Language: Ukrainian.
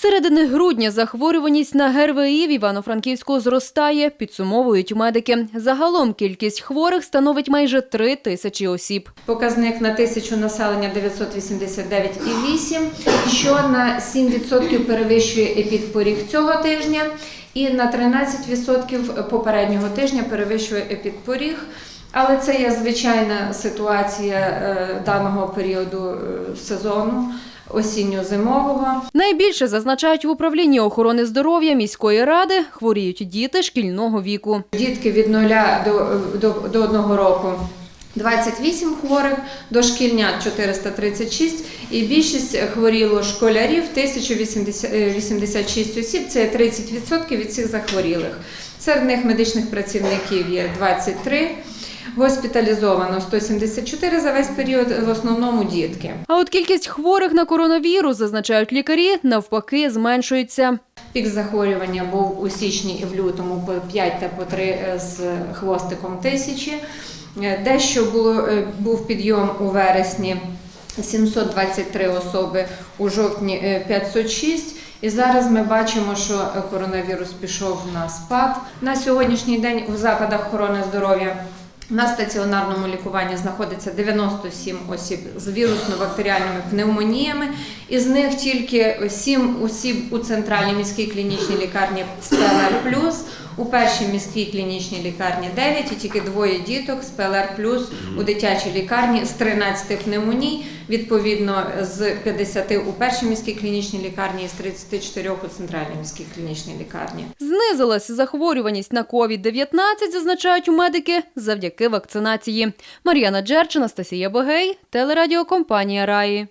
Середини грудня захворюваність на ГРВІ в Івано-Франківську зростає, підсумовують медики. Загалом кількість хворих становить майже три тисячі осіб. Показник на тисячу населення 989,8, що на 7% перевищує епідпоріг цього тижня, і на 13% попереднього тижня перевищує епідпоріг. Але це є звичайна ситуація е, даного періоду е, сезону осінньо-зимового. Найбільше зазначають в управлінні охорони здоров'я міської ради хворіють діти шкільного віку. Дітки від 0 до, до, до 1 року 28 хворих, дошкільнят 436 і більшість хворіло школярів 1086 осіб, це 30% від всіх захворілих. Серед них медичних працівників є 23, госпіталізовано 174 за весь період, в основному дітки. А от кількість хворих на коронавірус, зазначають лікарі, навпаки зменшується. Пік захворювання був у січні і в лютому по 5 та по 3 з хвостиком тисячі. Е, Дещо було, е, був підйом у вересні 723 особи, у жовтні е, 506. І зараз ми бачимо, що е, коронавірус пішов на спад. На сьогоднішній день у закладах охорони здоров'я на стаціонарному лікуванні знаходиться 97 осіб з вірусно-бактеріальними пневмоніями. Із них тільки 7 осіб у центральній міській клінічній лікарні ПЛР+, у першій міській клінічній лікарні 9 і тільки двоє діток з ПЛР+, у дитячій лікарні з 13 пневмоній, відповідно з 50 у першій міській клінічній лікарні і з 34 у центральній міській клінічній лікарні. Знизилась захворюваність на COVID-19, зазначають медики, завдяки вакцинації. Мар'яна Джерч, Анастасія Богей, телерадіокомпанія Раї.